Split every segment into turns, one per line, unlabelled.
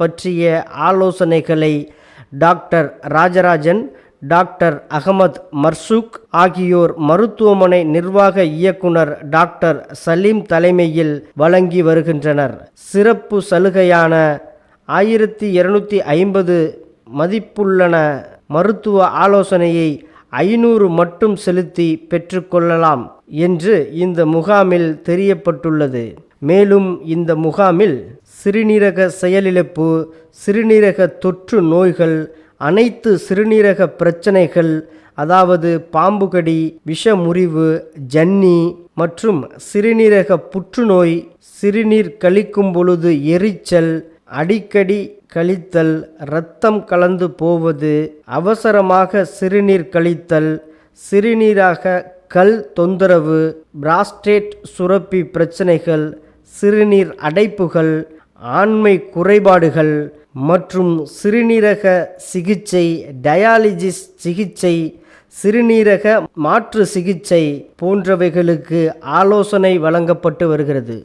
பற்றிய ஆலோசனைகளை doctor Rajarajan doctor Ahmed Marzook ஆகியோர் மருத்துவமனை நிர்வாக இயக்குனர் டாக்டர் சலீம் தலைமையில் வழங்கி வருகின்றனர். சிறப்பு சலுகையான ஆயிரத்தி இருநூத்தி ஐம்பது மதிப்புள்ளன மருத்துவ ஆலோசனையை ஐநூறு மட்டும் செலுத்தி பெற்றுக்கொள்ளலாம் என்று இந்த முகாமில் தெரியப்பட்டுள்ளது. மேலும் இந்த முகாமில் சிறுநீரக செயலிழப்பு சிறுநீரக தொற்று நோய்கள் அனைத்து சிறுநீரக பிரச்சனைகள் அதாவது பாம்புகடி விஷமுறிவு ஜன்னி மற்றும் சிறுநீரக புற்றுநோய் சிறுநீர் கழிக்கும் பொழுது எரிச்சல் அடிக்கடி கழித்தல் இரத்தம் கலந்து போவது அவசரமாக சிறுநீர் கழித்தல் சிறுநீராக கல் தொந்தரவு பிராஸ்டேட் சுரப்பி பிரச்சனைகள் சிறுநீர் அடைப்புகள் ஆண்மை குறைபாடுகள் மற்றும் சிறுநீரக சிகிச்சை டயாலிசிஸ் சிகிச்சை சிறுநீரக மாற்று சிகிச்சை போன்றவைகளுக்கு ஆலோசனை வழங்கப்பட்டு வருகிறது.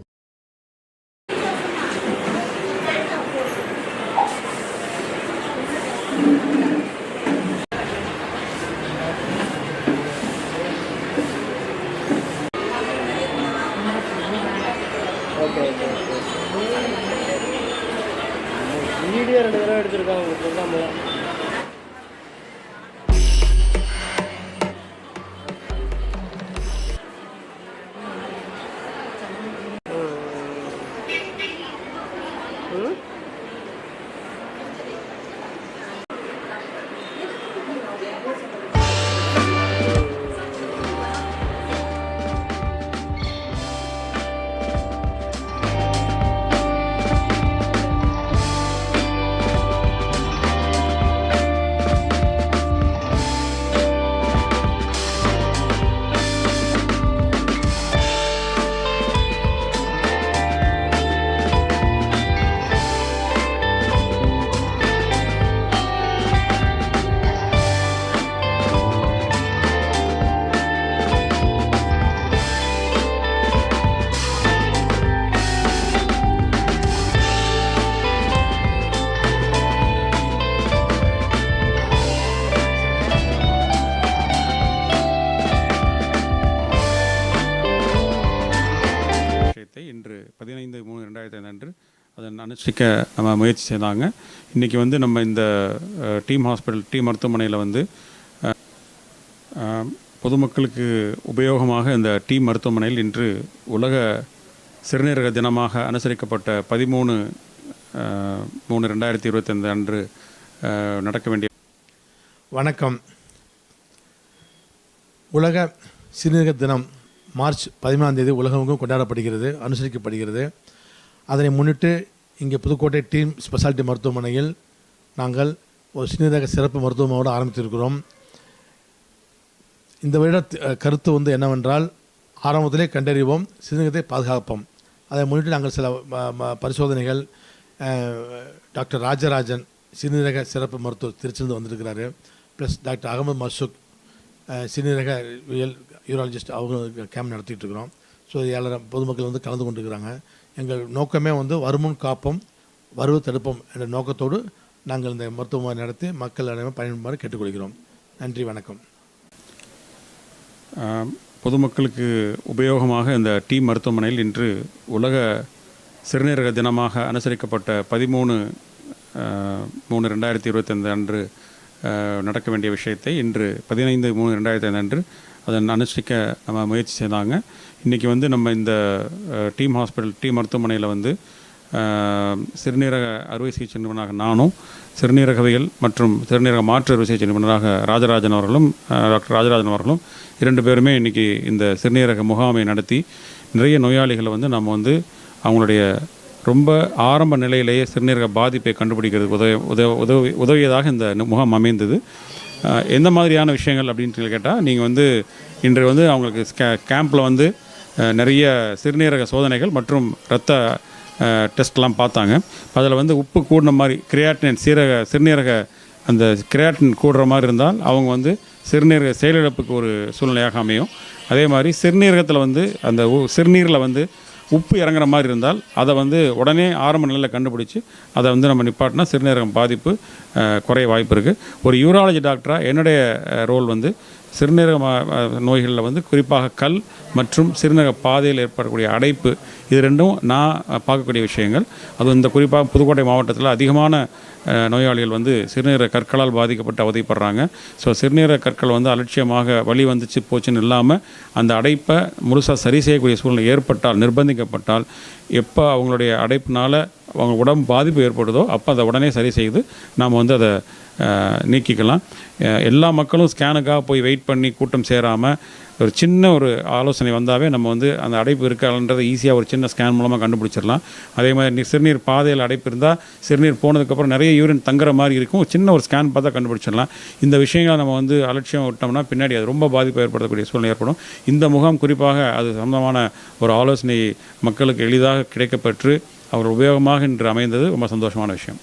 ரெண்டு தடவை எடுத்திருக்காங்க உங்களுக்கு சொல்லாமல
அனுஷ்டிக்க நம்ம முயற்சி செய்தாங்க. இன்றைக்கி வந்து நம்ம இந்த டீம் ஹாஸ்பிட்டல் டீம் மருத்துவமனையில் வந்து பொதுமக்களுக்கு உபயோகமாக இந்த டீம் மருத்துவமனையில் இன்று உலக சிறுநீரக தினமாக அனுசரிக்கப்பட்ட பதிமூணு மூணு ரெண்டாயிரத்தி இருபத்தைந்து அன்று நடக்க வேண்டிய
வணக்கம். உலக சிறுநீரக தினம் மார்ச் பதிமூணாம் தேதி உலகமெங்கும் கொண்டாடப்படுகிறது அனுசரிக்கப்படுகிறது. அதனை முன்னிட்டு இங்கே புதுக்கோட்டை டீம் ஸ்பெஷாலிட்டி மருத்துவமனையில் நாங்கள் ஒரு சிறுநீரக சிறப்பு மருத்துவமனையோடு ஆரம்பித்திருக்கிறோம். இந்த வருட கருத்து வந்து என்னவென்றால் ஆரம்பத்திலே கண்டறிவோம் சிறுநீரகத்தை பாதுகாப்போம். அதை முன்னிட்டு நாங்கள் சில ம- பரிசோதனைகள் டாக்டர் ராஜராஜன் சிறுநீரக சிறப்பு மருத்துவர் திருச்சிருந்து வந்திருக்கிறாரு. ப்ளஸ் டாக்டர் அகமது மசூக் சிறுநீரக யூரலஜிஸ்ட் யூராலஜிஸ்ட் அவங்க கேம்ப் நடத்திட்டு இருக்கிறோம். ஸோ எல்லாரும் பொதுமக்கள் வந்து கலந்து கொண்டிருக்கிறாங்க. எங்கள் நோக்கமே வந்து வருமுன் காப்போம் வருவு தடுப்போம் என்ற நோக்கத்தோடு நாங்கள் இந்த மருத்துவமனை நடத்தி மக்கள் அனைவரும் பயன்படுமாறு கேட்டுக்கொள்கிறோம். நன்றி வணக்கம்.
பொதுமக்களுக்கு உபயோகமாக இந்த டி மருத்துவமனையில் இன்று உலக சிறுநீரக தினமாக அனுசரிக்கப்பட்ட பதிமூணு மூணு ரெண்டாயிரத்தி இருபத்தைந்து அன்று நடக்க வேண்டிய விஷயத்தை இன்று பதினைந்து மூணு ரெண்டாயிரத்தி ஐந்து அன்று அதை அனுஷ்டிக்க நம்ம முயற்சி செய்தாங்க. இன்றைக்கி வந்து நம்ம இந்த டீம் ஹாஸ்பிட்டல் டீம் மருத்துவமனையில் வந்து சிறுநீரக அறுவை சிகிச்சை நிபுணராக நானும் சிறுநீரகவியல் மற்றும் சிறுநீரக மாற்று அறுவை சிகிச்சை நிபுணராக ராஜராஜன் அவர்களும் டாக்டர் ராஜராஜன் அவர்களும் இரண்டு பேருமே இன்றைக்கி இந்த சிறுநீரக முகாமை நடத்தி நிறைய நோயாளிகளை வந்து நம்ம வந்து அவங்களுடைய ரொம்ப ஆரம்ப நிலையிலேயே சிறுநீரக பாதிப்பை கண்டுபிடிக்கிறது உதவி உதவி உதவி உதவியதாக இந்த முகாம் அமைந்தது. எந்த மாதிரியான விஷயங்கள் அப்படின்னு கேட்டால் நீங்கள் வந்து இன்று வந்து அவங்களுக்கு கே கேம்பில் வந்து நிறைய சிறுநீரக சோதனைகள் மற்றும் இரத்த டெஸ்ட்லாம் பார்த்தாங்க. அதில் வந்து உப்பு கூடின மாதிரி கிரியாட்டின் சீரக சிறுநீரக அந்த கிரியாட்டின் கூடுற மாதிரி இருந்தால் அவங்க வந்து சிறுநீரக செயலிழப்புக்கு ஒரு சூழ்நிலையாக அமையும். அதே மாதிரி சிறுநீரகத்தில் வந்து அந்த உ- சிறுநீரில் வந்து உப்பு இறங்குற மாதிரி இருந்தால் அதை வந்து உடனே ஆரம்ப நிலையில் கண்டுபிடிச்சி அதை வந்து நம்ம நிப்பாட்டினா சிறுநீரகம் பாதிப்பு குறைய வாய்ப்பு இருக்குது ஒரு யூராலஜி டாக்டராக என்னுடைய ரோல் வந்து சிறுநீரக நோய்களில் வந்து குறிப்பாக கல் மற்றும் சிறுநீரக பாதையில் ஏற்படக்கூடிய அடைப்பு இது ரெண்டும் நான் பார்க்கக்கூடிய விஷயங்கள். அது இந்த குறிப்பாக புதுக்கோட்டை மாவட்டத்தில் அதிகமான நோயாளிகள் வந்து சிறுநீரக கற்களால் பாதிக்கப்பட்டு அவதிப்படுறாங்க. ஸோ சிறுநீரக கற்கள் வந்து அலட்சியமாக வலி வந்துச்சு போச்சுன்னு இல்லாமல் அந்த அடைப்பை முழுசாக சரி செய்யக்கூடிய சூழ்நிலை ஏற்பட்டால் நிர்பந்திக்கப்பட்டால் எப்போ அவங்களுடைய அடைப்பினால் அவங்க உடம்பு பாதிப்பு ஏற்படுதோ அப்போ அதை உடனே சரி செய்து நாம் வந்து அதை நீக்கிக்கலாம். எல்லா மக்களும் ஸ்கேனுக்காக போய் வெயிட் பண்ணி கூட்டம் சேராமல் ஒரு சின்ன ஒரு ஆலோசனை வந்தாவே நம்ம வந்து அந்த அடைப்பு இருக்கான்றதை ஈஸியாக ஒரு சின்ன ஸ்கேன் மூலமாக கண்டுபிடிச்சிடலாம். அதே மாதிரி நீ சிறுநீர் பாதையில் அடைப்பு இருந்தால் சிறுநீர் போனதுக்கப்புறம் நிறைய யூரின் தங்குற மாதிரி இருக்கும். ஒரு சின்ன ஒரு ஸ்கேன் பார்த்தா கண்டுபிடிச்சிடலாம். இந்த விஷயங்களை நம்ம வந்து அலட்சியம் விட்டோம்னா பின்னாடி அது ரொம்ப பாதிப்பு ஏற்படுத்தக்கூடிய சூழ்நிலை ஏற்படும். இந்த முகாம் குறிப்பாக அது சம்பந்தமான ஒரு ஆலோசனை மக்களுக்கு எளிதாக கிடைக்கப்பெற்று அவர் உபயோகமாக இன்று அமைந்தது ரொம்ப சந்தோஷமான விஷயம்.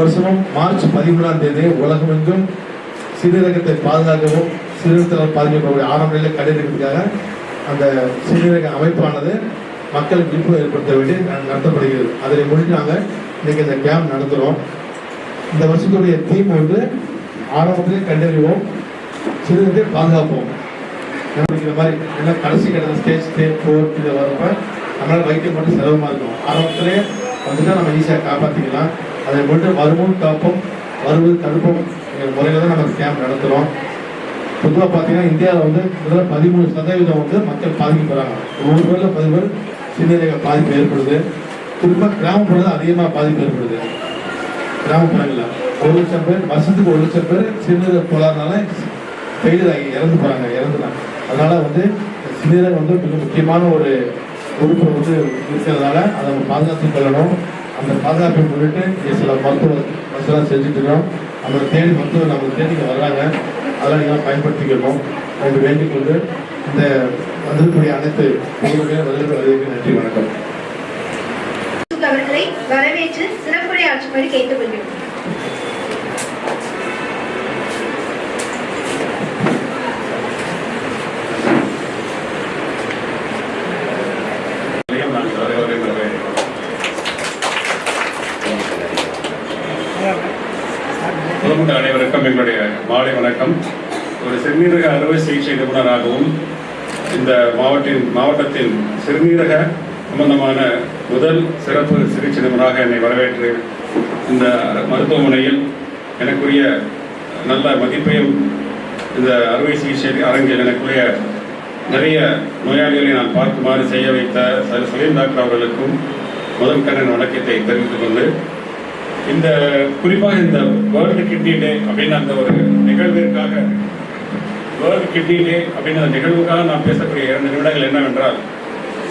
வருஷமும் மார்ச் பதிமூணாம் தேதி உலகமெங்கும் சிறுநீரகத்தை பாதுகாக்கவும் சிறுநீரகத்தால் பாதிக்கப்படக்கூடிய ஆரம்ப நிலையில் கண்டறிவதற்காக அந்த சிறுநீரக அமைப்பானது மக்கள் விழிப்புணர்வு ஏற்படுத்த வேண்டி நடத்தப்படுகிறது. அதனை முன்னிட்டு நாங்கள் இன்னைக்கு இந்த கேம்ப் நடத்துகிறோம் இந்த வருஷத்துடைய தீம் வந்து ஆரம்பத்திலே கண்டறிவோம் சிறுநீரகத்தை பாதுகாப்போம். அப்படிங்கிற மாதிரி ஏன்னா கடைசி கிடந்த ஸ்டேஜ் ஸ்டேஜ் ஃபோர் இதை வரப்ப நம்மளால் வைத்தியம் மட்டும் சிரமமாக இருக்கும். ஆரம்பத்திலே வந்துட்டு நம்ம ஈஸியாக காப்பாற்றிக்கலாம் அதை மட்டும் வருமுன் காப்போம் வருவது தடுப்போம் முறையில் தான் நம்ம கேம்ப் நடத்துகிறோம் பொதுவாக பார்த்தீங்கன்னா இந்தியாவில் வந்து முதல்ல பதிமூணு சதவீதம் வந்து மக்கள் பாதிக்கப்படுறாங்க ஒவ்வொரு பேரில் பதிவு பேர் சிறுநீரக பாதிப்பு ஏற்படுது. குறிப்பாக கிராமப்புறத்தில் அதிகமாக பாதிப்பு ஏற்படுது. கிராமப்புறங்களில் ஒரு லட்சம் பேர் வருஷத்துக்கு ஒரு லட்சம் பேர் சிறுநீரக கோளாறுனால ஃபெயிலியர் ஆகி இறந்து போகிறாங்க இறந்துனாங்க அதனால் வந்து சிறுநீரகம் வந்து மிக முக்கியமான ஒரு உறுப்பு வந்து இருக்கிறதுனால அதை பாதுகாத்து கொள்ளணும். அந்த பாதுகாப்பை முன்னிட்டு சில மருத்துவ வசதிலாம் செஞ்சுட்டு இருக்கோம் நம்மளை தேடி மருத்துவர் நம்ம தேடி வர்றாங்க. அதெல்லாம் நீங்கள் பயன்படுத்திக்கணும். என்று வேண்டிக் கொண்டு இந்த வந்திருக்கக்கூடிய அனைத்து பொதுமக்களும் வருகிற வருகைக்கு நன்றி வணக்கம்.
அவர்களை வரவேற்று சிறப்புரை ஆற்றுமாறு கேட்டுக்கொள்கிறோம்
பொதுமக்கள் அனைவருக்கும் எங்களுடைய மாலை வணக்கம். ஒரு சிறுநீரக அறுவை சிகிச்சை நிபுணராகவும் இந்த மாவட்டின் மாவட்டத்தின் சிறுநீரக சம்பந்தமான முதல் சிறப்பு சிகிச்சை நிபுணராக என்னை வரவேற்று இந்த மருத்துவமனையில் எனக்குரிய நல்ல மதிப்பையும் இந்த அறுவை சிகிச்சை அரங்கில் எனக்குரிய நிறைய நோயாளிகளை நான் பார்க்குமாறு செய்ய வைத்த ச- சலீம் டாக்டர் அவர்களுக்கும் முதல் கண்ணன் வணக்கத்தை தெரிவித்துக் கொண்டு இந்த குறிப்பாக இந்த வேர்ல்டு கிட்னி டே அப்படின்னு அந்த ஒரு நிகழ்விற்காக வேர்ல்டு கிட்னி டே அப்படின்னு அந்த நிகழ்வுக்காக நான் பேசக்கூடிய இரண்டு நிமிடங்கள் என்னவென்றால்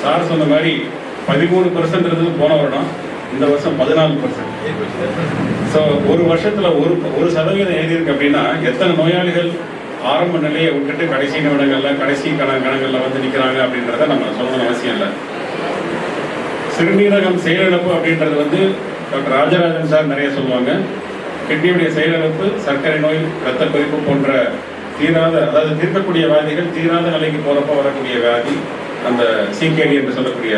சார் சொன்ன மாதிரி பதிமூணு பர்சன்ட் இருந்தது போன வருடம் இந்த வருஷம் பதினாலு பர்சன்ட் ஸோ ஒரு வருஷத்தில் ஒரு ஒரு சதவீதம் எழுதியிருக்கு அப்படின்னா எத்தனை நோயாளிகள் ஆரம்ப நிலையை விட்டுட்டு கடைசி நிமிடங்கள்ல கடைசி கண கணங்கள்ல வந்து நிற்கிறாங்க அப்படின்றத நம்ம சொல்லணும்னு அவசியம் இல்லை. சிறுநீரகம் செயலிழப்பு அப்படின்றது வந்து டாக்டர் ராஜராஜன் சார் நிறைய சொல்லுவாங்க. கிட்னியுடைய செயலிழப்பு சர்க்கரை நோய் இரத்த கொதிப்பு போன்ற தீராத அதாவது தீர்க்கக்கூடிய வியாதிகள் தீராத நிலைக்கு போறப்ப வரக்கூடிய வியாதி அந்த சிகேடி என்று சொல்லக்கூடிய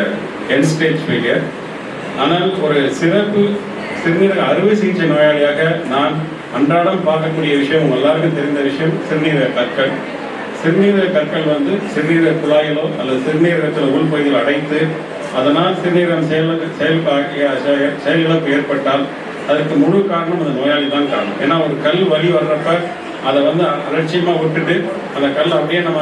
என் ஸ்டேஜ் ஃபெயிலியர் ஆனால் ஒரு சிறப்பு சிறுநீரக அறுவை சிகிச்சை நோயாளியாக நான் அன்றாடம் பார்க்கக்கூடிய விஷயம் எல்லாருக்கும் தெரிந்த விஷயம் சிறுநீரக கற்கள். சிறுநீரக கற்கள் வந்து சிறுநீரக குழாயிலோ அல்லது சிறுநீரகத்தில் உள்பகுதியில் அடைத்து அதனால் சிறுநீரகம் செயல் செயல் செயல் செயலிழப்பு ஏற்பட்டால் அதற்கு முழு காரணம் அந்த நோயாளி தான் காரணம். ஏன்னா ஒரு கல் வலி வர்றப்ப அதை வந்து அலட்சியமாக விட்டுட்டு அந்த கல் அப்படியே நம்ம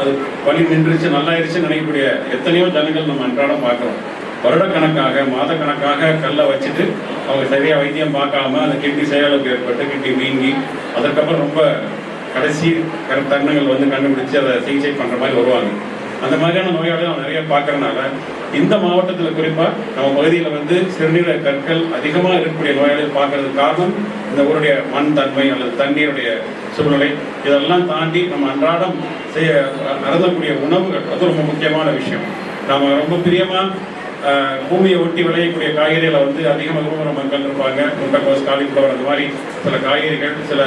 அது வலி நின்றுச்சு நல்லாயிருச்சுன்னு நினைக்கக்கூடிய எத்தனையோ ஜனங்கள் நம்ம அன்றாடம் பார்க்குறோம். வருடக்கணக்காக மாதக்கணக்காக கல்லை வச்சுட்டு அவங்க சரியாக வைத்தியம் பார்க்காம அந்த கிட்னி செயலுக்கு ஏற்பட்டு கிட்னி வீங்கி அதற்கப்புறம் ரொம்ப கடைசி கர- தருணங்கள் வந்து கண்டுபிடிச்சு அதை சிகிச்சை பண்ணுற மாதிரி வருவாங்க. அந்த மாதிரியான நோயாளிகள் நம்ம நிறைய பார்க்கறதுனால இந்த மாவட்டத்தில் குறிப்பாக நம்ம பகுதியில் வந்து சிறுநீரக கற்கள் அதிகமாக இருக்கக்கூடிய நோயாளிகள் பார்க்கறதுக்கு காரணம் இந்த ஊருடைய மண் தன்மை அல்லது தண்ணீருடைய சூழ்நிலை. இதெல்லாம் தாண்டி நம்ம அன்றாடம் செய்ய அருந்தக்கூடிய உணவுகள் அது ரொம்ப முக்கியமான விஷயம். நாம் ரொம்ப பிரியமாக பூமியை ஒட்டி விளையக்கூடிய காய்கறிகளை வந்து அதிகமாக விரும்புகிற மக்கள் இருப்பாங்க. முட்டைக்கோஸ் காலிஃப்ளவர் அந்த மாதிரி சில காய்கறிகள் சில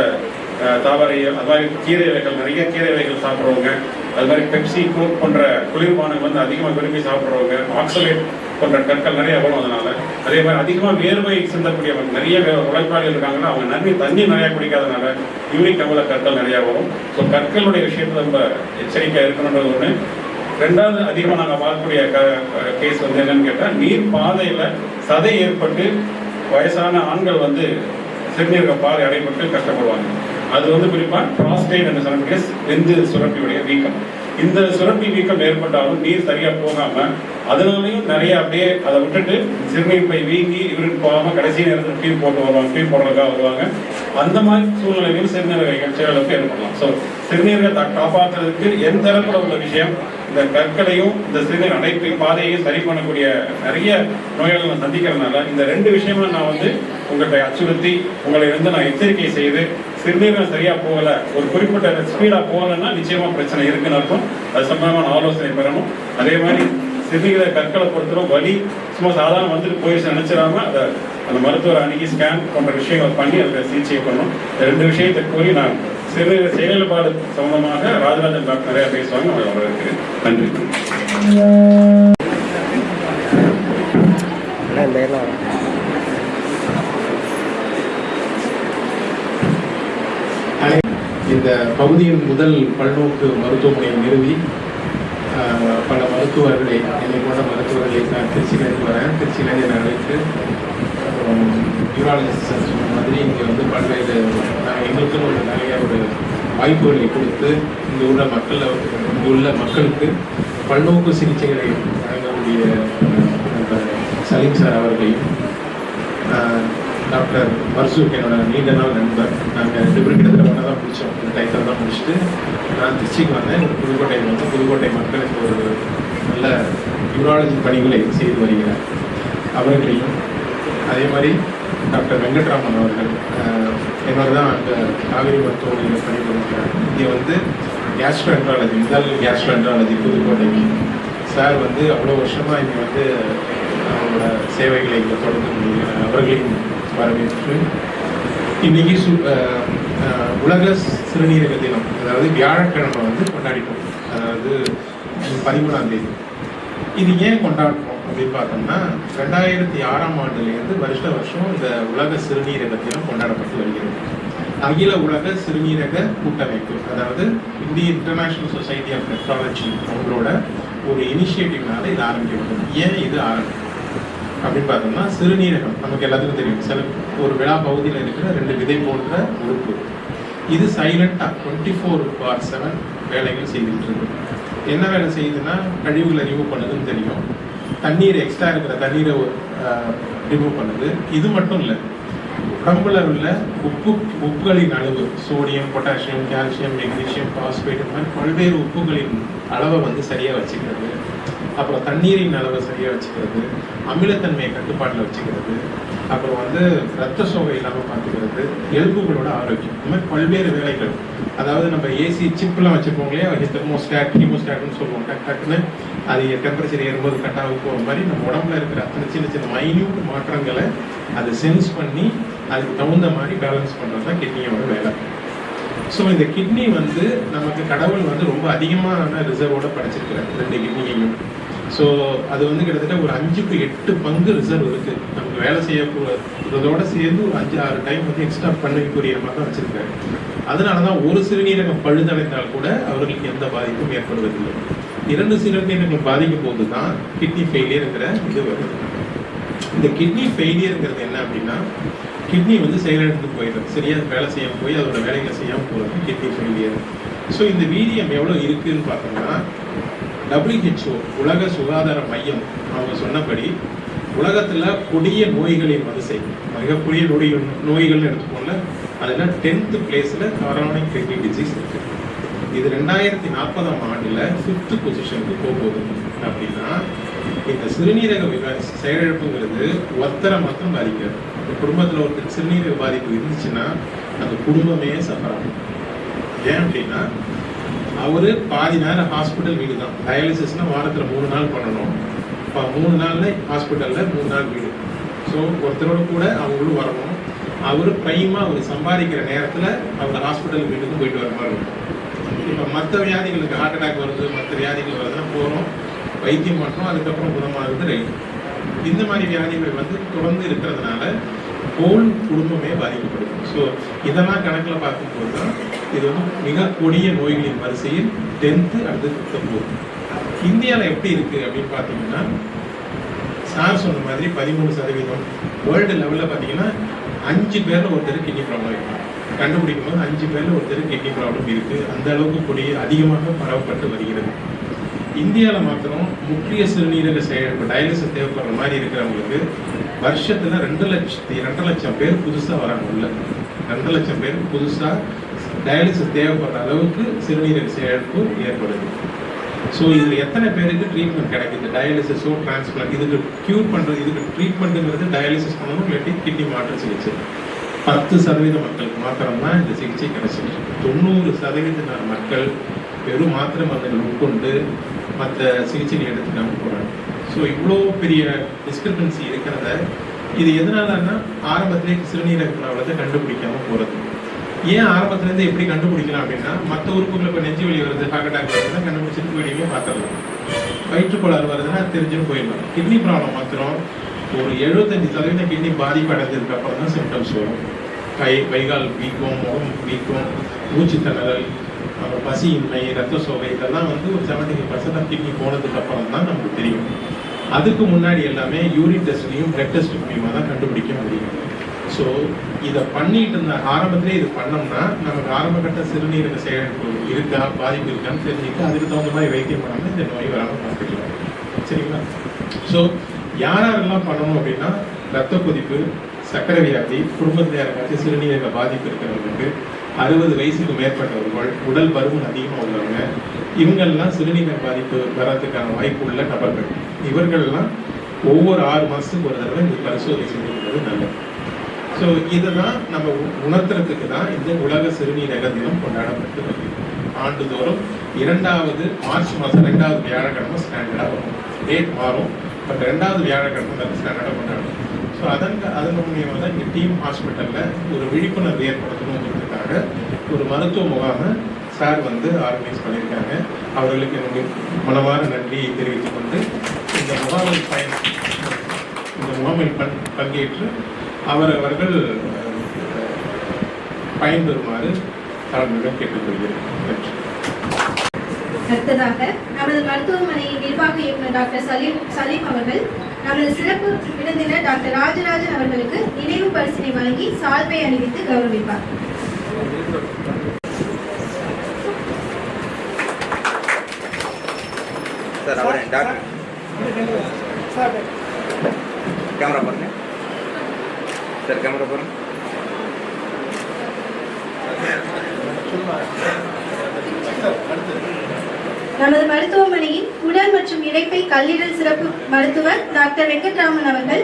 தாவர அது மாதிரி கீரை வகைகள் நிறைய கீரை வகைகள் சாப்பிட்றவங்க அது மாதிரி பெப்சி கோக் போன்ற குளிர்பானங்கள் வந்து அதிகமாக விரும்பி சாப்பிட்றவங்க ஆக்சலேட் போன்ற கற்கள் நிறைய வரும் அதனால. அதே மாதிரி அதிகமாக வேர்வை சிந்தக்கூடியவங்க நிறைய வே- உழைப்பாளிகள் இருக்காங்கன்னா அவங்க நிறைய தண்ணி நிறைய குடிக்காதனால யூனிக் அமில கற்கள் நிறைய வரும். ஸோ கற்களுடைய விஷயத்துல ரொம்ப எச்சரிக்கையாக இருக்கணுன்றது ஒன்று ரெண்டாவது அதிகமாக நாங்கள் பார்க்கக்கூடிய கேஸ் வந்து என்னன்னு கேட்டால் நீர் பாதையில் சதை ஏற்பட்டு வயசான ஆண்கள் வந்து சிறுநீரக பாதை அடைபட்டு கஷ்டப்படுவாங்க. அது வந்து குறிப்பாக ப்ராஸ்டைட் என்று சொல்லக்கூடிய வெந்து சுரப்பியுடைய வீக்கம். இந்த சுரப்பி வீக்கம் ஏற்பட்டாலும் நீர் சரியா போகாம அதனாலையும் நிறைய அப்படியே அதை விட்டுட்டு சிறுநீர் பை வீங்கி இவருக்கு போகாம கடைசி நேரத்தில் ஃபீல் போட்டு வருவாங்க டீ போடுறதுக்காக வருவாங்க. அந்த மாதிரி சூழ்நிலையில் சிறுநீரக செயலுக்கு ஏற்படலாம் ஸோ சிறுநீரகத்தை காப்பாற்றுறதுக்கு எந்த தரப்புல உள்ள விஷயம் இந்த கற்களையும் இந்த சிறுநீர் அடைப்பு பாதையையும் சரி பண்ணக்கூடிய நிறைய நோயாளிகளை நான் சந்திக்கிறதுனால இந்த ரெண்டு விஷயமும் நான் வந்து உங்கள்கிட்ட அச்சுறுத்தி உங்களை வந்து நான் எச்சரிக்கை செய்து சிறுநீரகம் சரியா போகல ஒரு குறிப்பிட்ட ஸ்பீடா போகலைன்னா நிச்சயமா பிரச்சனை இருக்குன்னு அர்த்தம். அது சம்பந்தமான ஆலோசனை பெறணும். அதே மாதிரி சிறுநீரை கற்களை பொறுத்தவரை வலி சும்மா சாதாரண வந்துட்டு போயிடுச்சு நினைச்சிடாம அதை அந்த மருத்துவர் அணுகி ஸ்கேன் போன்ற விஷயங்கள் பண்ணி அதை சிகிச்சை பண்ணணும். ரெண்டு விஷயத்தை கூறி நான் சிறுநீர செயல்பாடு சம்பந்தமாக ராஜராஜன் டாக்டர் நிறைய பேசுவாங்க அவங்க வரவேற்கிறேன். நன்றி
அண்ணா, இந்த
பகுதியின் முதல் பல்நோக்கு மருத்துவமனையை நிறுவி பல மருத்துவர்களை என்னை போன்ற மருத்துவர்களை நான் திருச்சியிலேருந்து வரேன். திருச்சியிலேருந்து என்னை அழைத்து யூராலஜிஸ்ட் சொன்ன மாதிரி இங்கே வந்து பல்வேறு நான் எங்களுக்குன்னு ஒரு நிறைய ஒரு வாய்ப்புகளை கொடுத்து இங்கே உள்ள மக்கள் இங்கே உள்ள மக்களுக்கு பல்நோக்கு சிகிச்சைகளை வழங்கக்கூடிய சலீம் சார் அவர்களையும் டாக்டர் மர்சூக் என்னோட நீண்ட நாள் நண்பர். நாங்கள் ரெண்டு பேரும் கிட்டத்தட்ட ஒன்றா தான் முடித்தோம் இந்த டைத்தில் தான் முடிச்சுட்டு நான் திருச்சிக்கு வந்தேன். புதுக்கோட்டை வந்து புதுக்கோட்டை மக்களுக்கு ஒரு நல்ல யூராலஜி பணிகளை செய்து வருகிறார். அவர்களையும் அதே மாதிரி டாக்டர் வெங்கட்ராமன் அவர்கள் ஆஹ், இவர் தான் அங்கே காவிரி மருத்துவமனையில் பணிபுரிகிறார். இங்கே வந்து கேஸ்ட்ரோஎன்ட்ராலஜி முதல் கேஸ்ட்ரோஎன்ட்ராலஜி புதுக்கோட்டைக்கு. சார் வந்து அவ்வளோ வருஷமாக இங்கே வந்து அவங்களோட சேவைகளை இங்கே தொடர்ந்து அவர்களையும் வரவேற்று இன்னைக்கு சு உலக சிறுநீரக தினம் அதாவது வியாழக்கிழமை வந்து கொண்டாடிட்டோம். அதாவது பதிமூணாம் தேதி. இது ஏன் கொண்டாடுறோம் அப்படின்னு பார்த்தோம்னா ரெண்டாயிரத்தி ஆறாம் ஆண்டுலேருந்து வருஷ வருஷம் இந்த உலக சிறுநீரக தினம் கொண்டாடப்பட்டு வருகிறது. அகில உலக சிறுநீரக கூட்டமைப்பு அதாவது இந்திய இன்டர்நேஷனல் சொசைட்டி ஆஃப் நெஃப்ராலஜி அவங்களோட ஒரு இனிஷியேட்டிவ்னால இது ஆரம்பிக்கப்பட்டது. ஏன் இது ஆரம்பிக்கும் அப்படின்னு பார்த்தோம்னா சிறுநீரகம். நமக்கு எல்லாத்துக்கும் தெரியும். சில ஒரு விழா பகுதியில் இருக்கிற ரெண்டு விதை போன்ற உறுப்பு. இது சைலண்டாக டுவெண்ட்டி ஃபோர் பார் செவன் வேலைகள் செய்துட்டு இருக்கு. என்ன வேலை செய்யுதுன்னா கழிவுகளை ரிமூவ் பண்ணுதுன்னு தெரியும். தண்ணீர் எக்ஸ்ட்ரா இருக்கிற தண்ணீரை ரிமூவ் பண்ணுது. இது மட்டும் இல்லை உடம்புல உள்ள உப்பு உப்புகளின் அளவு sodium potassium calcium magnesium phosphate இந்த மாதிரி பல்வேறு உப்புகளின் அளவை வந்து சரியாக வச்சுக்கிறது. அப்புறம் தண்ணீரின் அளவை சரியாக வச்சுக்கிறது அமிலத்தன்மையை கட்டுப்பாட்டில் வச்சுக்கிறது அப்புறம் வந்து ரத்த சோகை இல்லாமல் பார்த்துக்கிறது எலும்புகளோட ஆரோக்கியம். இந்த மாதிரி பல்வேறு வேலைகள். அதாவது நம்ம ஏசி சிப்லாம் வச்சுருப்போம் இல்லையா? தெர்மோஸ்டாட் ஹீமோஸ்டாட்னு சொல்லுவோம். டக் டக்குன்னு அது டெம்பரேச்சர் ஏறும்போது கட் போகிற மாதிரி நம்ம உடம்புல இருக்கிற அத்தனை சின்ன சின்ன மைன்யூட் மாற்றங்களை அது சென்ஸ் பண்ணி அதுக்கு தகுந்த மாதிரி பேலன்ஸ் பண்ணுறது தான் கிட்னியோட வேலை. ஸோ இந்த கிட்னி வந்து நமக்கு கடவுள் வந்து ரொம்ப அதிகமான ரிசர்வோட படைச்சிருக்கிறார். ரெண்டு கிட்னியையும் ஸோ அது வந்து கிட்டத்தட்ட ஒரு அஞ்சுக்கு எட்டு பங்கு ரிசர்வ் இருக்குது நமக்கு வேலை செய்யக்கூட இதோட சேர்ந்து ஒரு அஞ்சு ஆறு டைம் வந்து எக்ஸ்ட்ரா பண்ணிக்கூடிய மாதிரி தான் வச்சுருக்காரு. அதனால தான் ஒரு சிறுநீரகம் பழுதடைந்தால் கூட அவர்களுக்கு எந்த பாதிப்பும் ஏற்படுவதில்லை. இரண்டு சிறுநீரகங்கள் பாதிக்கும் போது தான் கிட்னி ஃபெயிலியருங்கிற இது வருது இந்த கிட்னி ஃபெயிலியருங்கிறது என்ன அப்படின்னா கிட்னி வந்து செயலிழந்து போயிடும். சரியாக வேலை செய்யாமல் போய் அதோட வேலைகளை செய்யாமல் போகிறது கிட்னி ஃபெயிலியர் ஸோ இந்த வீரியம் எவ்வளோ இருக்குதுன்னு பார்த்தோம்னா டபிள்யூஹெச்ஓ உலக சுகாதார மையம் அவங்க சொன்னபடி உலகத்தில் கொடிய நோய்களின் வரிசை. மிக கொடிய நோய் நோய்கள்னு எடுத்துக்கோங்கள அதில் டென்த் பிளேஸில் கரோனிக் கிட்னி டிசீஸ் இருக்கு. இது ரெண்டாயிரத்தி நாற்பதாம் ஆண்டில் ஃபிஃப்த் பொசிஷனுக்கு போகுது. அப்படின்னா இந்த சிறுநீரக செயலிழப்புங்கிறது ஒத்தரை மாத்திரம் பாதிக்காது. இந்த குடும்பத்தில் ஒருத்தர் சிறுநீரக பாதிப்பு இருந்துச்சுன்னா அந்த குடும்பமே சஃபர் ஆகும். ஏன் அப்படின்னா அவரு பாதி நேரம் ஹாஸ்பிட்டல் வீடு தான் டயாலிசிஸ்னா வாரத்தில் மூணு நாள் பண்ணணும். இப்போ மூணு நாள்ல ஹாஸ்பிட்டலில் மூணு நாள் வீடு. ஸோ ஒருத்தரோட கூட அவங்களும் வரணும். அவர் பிரைமா அவர் சம்பாதிக்கிற நேரத்தில் அவர் ஹாஸ்பிட்டல் வீட்டுக்கு போயிட்டு வர மாதிரி இருக்கும் இப்போ மற்ற வியாதிகளுக்கு ஹார்ட் அட்டாக் வருது மற்ற வியாதிகள் வருதுன்னா போகிறோம் வைத்தியம் பண்ணுறோம் அதுக்கப்புறம் குணமாகுது ரைட் இந்த மாதிரி வியாதிகள் வந்து தொடர்ந்து இருக்கிறதுனால ஹோல் குடும்பமே பாதிக்கப்படுது. ஸோ இதெல்லாம் கணக்கில் பார்க்கும்போது தான் இது வந்து மிக கொடிய நோய்களின் வரிசையில் டென்த்து அடுத்து பத்தொம்போது இந்தியாவில் எப்படி இருக்குது அப்படின்னு பார்த்தீங்கன்னா சார் சொன்ன மாதிரி பதிமூணு சதவீதம் வேர்ல்டு லெவலில் பார்த்தீங்கன்னா அஞ்சு பேரில் ஒருத்தர் கிட்னி ப்ராப்ளம் இருக்கும் கண்டுபிடிக்கும் போது அஞ்சு பேரில் ஒருத்தர் கிட்னி ப்ராப்ளம் இருக்குது அந்த அளவுக்கு கொடிய அதிகமாக பரவப்பட்டு வருகிறது. இந்தியாவில் மாத்திரம் முக்கிய சிறுநீரக செயல் டயாலிசிஸ் தேவைப்படுற மாதிரி இருக்கிறவங்களுக்கு வருஷத்துல ரெண்டு லட்சத்தி ரெண்டு லட்சம் பேர் புதுசாக வராங்க உள்ள. ரெண்டு லட்சம் பேர் புதுசாக டயாலிசிஸ் தேவைப்படுற அளவுக்கு சிறுநீரக செயலிழப்பு ஏற்படுது. ஸோ இதில் எத்தனை பேருக்கு ட்ரீட்மெண்ட் கிடைக்குது? டயாலிசிஸோ டிரான்ஸ்பிளான்ட் இதுக்கு க்யூர் பண்ணுறது இதுக்கு ட்ரீட்மெண்ட்டுங்கிறது டயாலிசிஸ் பண்ணணும் இல்லாட்டி கிட்னி மாற்று சிகிச்சை. பத்து சதவீத மக்களுக்கு மாத்திரம்தான் இந்த சிகிச்சை கிடைச்சிருக்கு தொண்ணூறு சதவீத மக்கள் வெறும் மாத்திரை மருந்துகள் உட்கொண்டு மற்ற சிகிச்சை எடுத்துக்காம போகிறாங்க ஸோ இவ்வளோ பெரிய டிஸ்கிரிபன்சி இருக்கிறத இது எதனாலன்னா ஆரம்பத்திலே சிறுநீரக ப்ராப்ளத்தை கண்டுபிடிக்காமல் போகிறது ஏன் ஆரம்பத்துலேருந்து எப்படி கண்டுபிடிக்கலாம் அப்படின்னா மற்ற உறுப்புகள் இப்போ நெஞ்சு வலி வருது ஹார்ட் அட்டாக் வருதுன்னா கண்டுபிடிச்சிட்டு வெளியே பார்த்துடலாம். வயிற்றுக்கோளாறு வருதுன்னா தெரிஞ்சுன்னு போயிடலாம். கிட்னி ப்ராப்ளம் மாத்திரம் ஒரு எழுபத்தஞ்சு சதவீதம் கிட்னி பாதிப்பு அடைஞ்சதுக்கு அப்புறம் தான் சிம்டம்ஸ் வரும். கை கைகால் வீக்கம் முகம் வீக்கம் மூச்சு திணறல் அப்புறம் பசியின்மை ரத்த சோகை இதெல்லாம் வந்து ஒரு செவன்டி பர்சன்ட் ஆஃப் கிட்னி போனதுக்கு அப்புறம் தான் நமக்கு தெரியும். அதுக்கு முன்னாடி எல்லாமே யூரின் டெஸ்ட்லையும் பிளட் டெஸ்ட் மூலியமாக தான் கண்டுபிடிக்க முடியும். ஸோ இதை பண்ணிட்டு இருந்த ஆரம்பத்திலே இது பண்ணோம்னா நமக்கு ஆரம்பகட்ட சிறுநீரக செயலிழப்பு இருக்கா பாதிப்பு இருக்கான்னு தெரிஞ்சுக்க அதுக்கு தகுந்த மாதிரி வைத்தியம் பண்ணாமல் இந்த நோய் வராமல் பார்த்துக்கலாம் சரிங்களா? ஸோ யார் யாரெல்லாம் பண்ணணும் அப்படின்னா ரத்த கொதிப்பு சர்க்கரை வியாதி குடும்பத்தில் யாருக்காச்சும் சிறுநீரக பாதிப்பு இருக்கிறவங்களுக்கு அறுபது வயசுக்கு மேற்பட்டவர்கள் உடல் பருமன் அதிகமாக உள்ளவங்க இவங்கள்லாம் சிறுநீரக பாதிப்பு வர்றதுக்கான வாய்ப்பு உள்ள நபர்கள். இவர்கள்லாம் ஒவ்வொரு ஆறு மாதத்துக்கு ஒரு தடவை இந்த பரிசோதனை செஞ்சுக்கிறது நல்லது. ஸோ இதுதான் நம்ம உணர்த்துறதுக்கு தான் இந்த உலக சிறுநீரக தினம் கொண்டாடப்பட்டு வருகிறது ஆண்டுதோறும் இரண்டாவது மார்ச் மாதம் ரெண்டாவது வியாழக்கிழமை ஸ்டாண்டர்டாக வரும். டேட் மாறும். பட் ரெண்டாவது வியாழக்கிழமை தான் ஸ்டாண்டர்டாக கொண்டாடும் ஸோ அதன் அதன் மூலியமாக தான் இங்கே டீம் ஹாஸ்பிட்டலில் ஒரு விழிப்புணர்வு ஏற்படுத்தணுங்கிறதுக்காக ஒரு மருத்துவ முகாமை சார் வந்து ஆர்கனைஸ் பண்ணியிருக்காங்க. அவர்களுக்கு என்னுடைய மனமார நன்றியை தெரிவித்துக் கொண்டு இந்த முகாமில் பயன் இந்த முகாமில் பங்கேற்று அவரவர்கள் பயன்பெறுமாறு தாழ்மையுடன் கேட்டுக்கொள்கிறேன். நன்றி.
அடுத்ததாக நமது மருத்துவமனையின் நிர்வாக இயக்குனர் டாக்டர் சலீம் சலீம் அவர்கள் நமது சிறப்பு விருந்தினர் டாக்டர் ராஜராஜன் அவர்களுக்கு நினைவு பரிசினை வழங்கி சால்வை அணிவித்து கௌரவிப்பார்.
சார் அவரே டாக்டர். கேமரா பாருங்க. சார் கேமரா பாருங்க
நமது மருத்துவமனையின் உடல் மற்றும் இரைப்பை கல்லீரல் சிறப்பு மருத்துவர் டாக்டர் வெங்கட்ராமன் அவர்கள்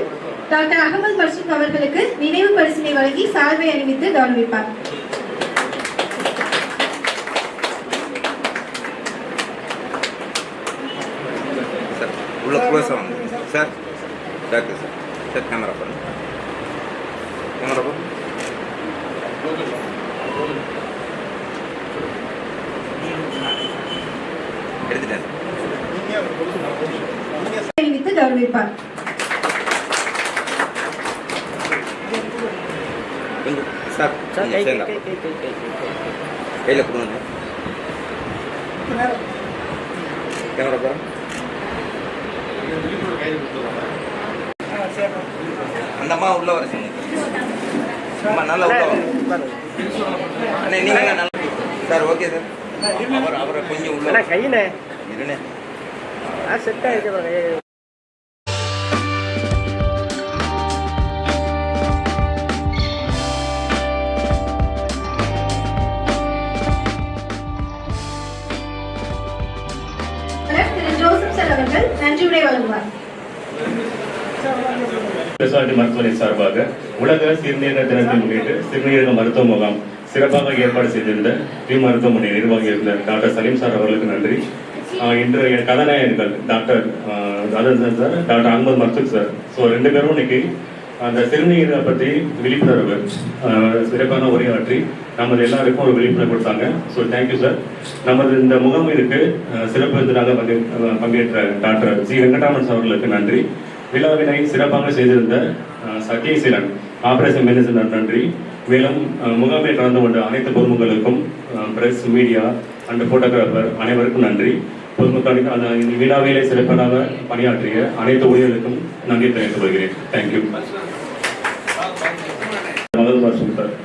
டாக்டர் அகமது மர்சூக் அவர்களுக்கு நினைவு பரிசினை வழங்கி சால்வை அணிவித்து கௌரவிப்பார்.
சார் உள்ள sir doctor sir sir camera பாருங்க பாருங்க எடுத்துட்டேன்
கௌரவிப்பார்
கொஞ்சம் சார்
சார் கை கை
சேர்ந்தா
கை கை கை கை கை கை
கையில் கொடுங்க கேமரா பாருங்க அந்த அம்மா உள்ள வர சொன்னீங்க அம்மா நல்லா அண்ணே நீங்க நல்லா சார் ஓகே சார். அவர் அவரை கொஞ்சம் உள்ள
அண்ணா கையிண்ணே
இருண்ணே
ஆ செட் ஆகிடுச்சு
அவர்கள் நன்றியுரை வழங்குவார்.
ஸ்பெஷாலிட்டி மருத்துவமனை சார்பாக உலக சிறுநீரக தினத்தை முன்னிட்டு சிறுநீரக மருத்துவ முகாம் சிறப்பாக ஏற்பாடு செய்திருந்த டி மருத்துவமனை நிர்வாகி இருந்த டாக்டர் சலீம் சார் அவர்களுக்கு நன்றி. இன்றைய கதாநாயகர்கள் doctor Rajendran sir doctor Ahmed Marzook sir. So ரெண்டு பேரும் இன்னைக்கு அந்த சிறுநீரை பற்றி விழிப்புணர்வு சிறப்பான உரையாற்றி நமது எல்லாருக்கும் ஒரு விழிப்புணர்வு கொடுத்தாங்க. ஸோ தேங்க்யூ சார் நமது இந்த முகாமிற்கு சிறப்பு விருந்தினாக பங்கேற்ற டாக்டர் ஜி வெங்கடாமன் சார் அவர்களுக்கு நன்றி. விழாவினை சிறப்பாக செய்திருந்த சத்யசீலன் ஆபரேஷன் மேனேஜர் நன்றி. மேலும் அஹ், முகாமில் கலந்து கொண்ட அனைத்து பொதுமக்களுக்கும் பிரஸ் மீடியா அண்ட் போட்டோகிராஃபர் அனைவருக்கும் நன்றி. பொதுமக்களுக்கு அந்த இந்த விழாவிலே சிறப்பாக பணியாற்றிய அனைத்து ஊழியர்களுக்கும் நன்றி தெரிவித்துக் கொள்கிறேன். தேங்க்யூ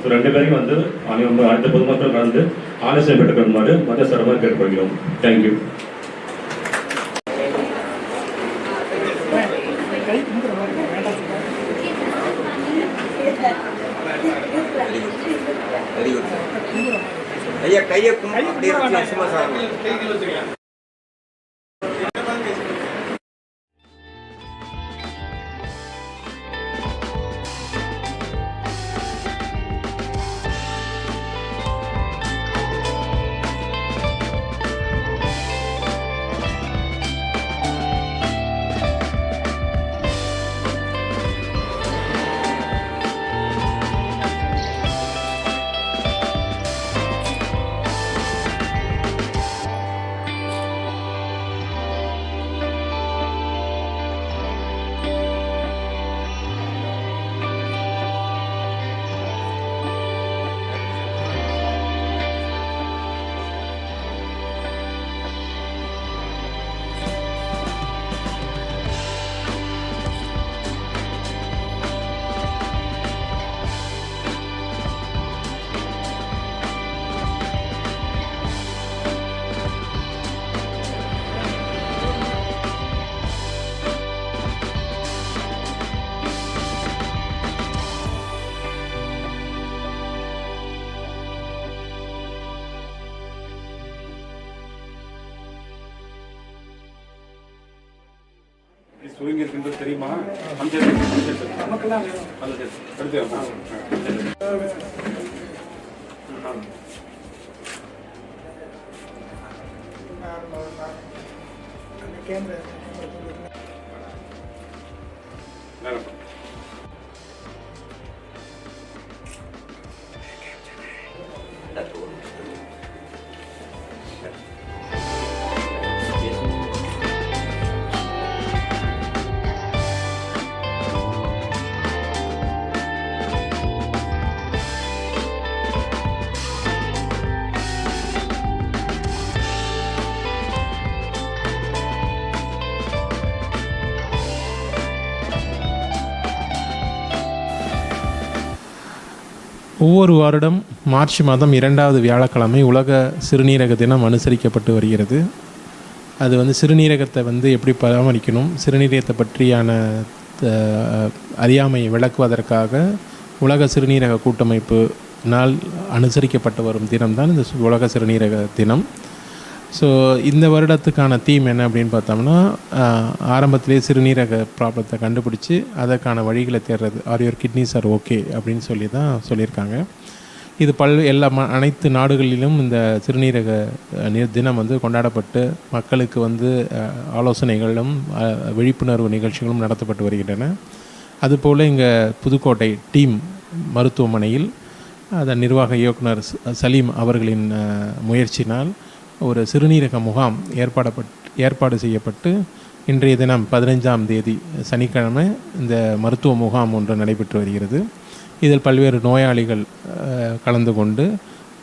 ஸோ ரெண்டு பேரையும் வந்து அனை- அடுத்த பொதுமக்கள் கலந்து ஆலோசனை பெற்றுக்கொள்ளுமாறு மத்திய சரமாக கேட்டுக்கொள்கிறோம். தேங்க்யூ
வெரி குட் சார் ஐயா கையை கும்பிட்டு அப்படியே
ஒதுங்கியிருக்கின்றது தெரியுமா எடுத்து
ஒவ்வொரு வருடம் மார்ச் மாதம் இரண்டாவது வியாழக்கிழமை உலக சிறுநீரக தினம் அனுசரிக்கப்பட்டு வருகிறது. அது வந்து சிறுநீரகத்தை வந்து எப்படி பராமரிக்கணும் சிறுநீரகத்தை பற்றியான அறியாமையை விளக்குவதற்காக உலக சிறுநீரக கூட்டமைப்பு நாள் அனுசரிக்கப்பட்டு வரும் தினம்தான் இந்த உலக சிறுநீரக தினம். ஸோ இந்த வருடத்துக்கான தீம் என்ன அப்படின்னு பார்த்தோம்னா ஆரம்பத்திலே சிறுநீரக ப்ராப்ளத்தை கண்டுபிடிச்சி அதற்கான வழிகளை தேடுறது. Are your kidneys are okay அப்படின்னு சொல்லி தான் சொல்லியிருக்காங்க. இது பல் எல்லா ம அனைத்து நாடுகளிலும் இந்த சிறுநீரக அஹ், தினம் வந்து கொண்டாடப்பட்டு மக்களுக்கு வந்து ஆலோசனைகளும் விழிப்புணர்வு நிகழ்ச்சிகளும் நடத்தப்பட்டு வருகின்றன. அதுபோல் இங்கே புதுக்கோட்டை டீம் மருத்துவமனையில் அதன் நிர்வாக இயக்குனர் சலீம் அவர்களின் முயற்சினால் ஒரு சிறுநீரக முகாம் ஏற்பாடப்பட் ஏற்பாடு செய்யப்பட்டு இன்றைய தினம் பதினைஞ்சாம் தேதி சனிக்கிழமை இந்த மருத்துவ முகாம் ஒன்று நடைபெற்று வருகிறது. இதில் பல்வேறு நோயாளிகள் கலந்து கொண்டு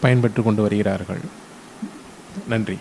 பயன்பெற்று கொண்டு வருகிறார்கள். நன்றி.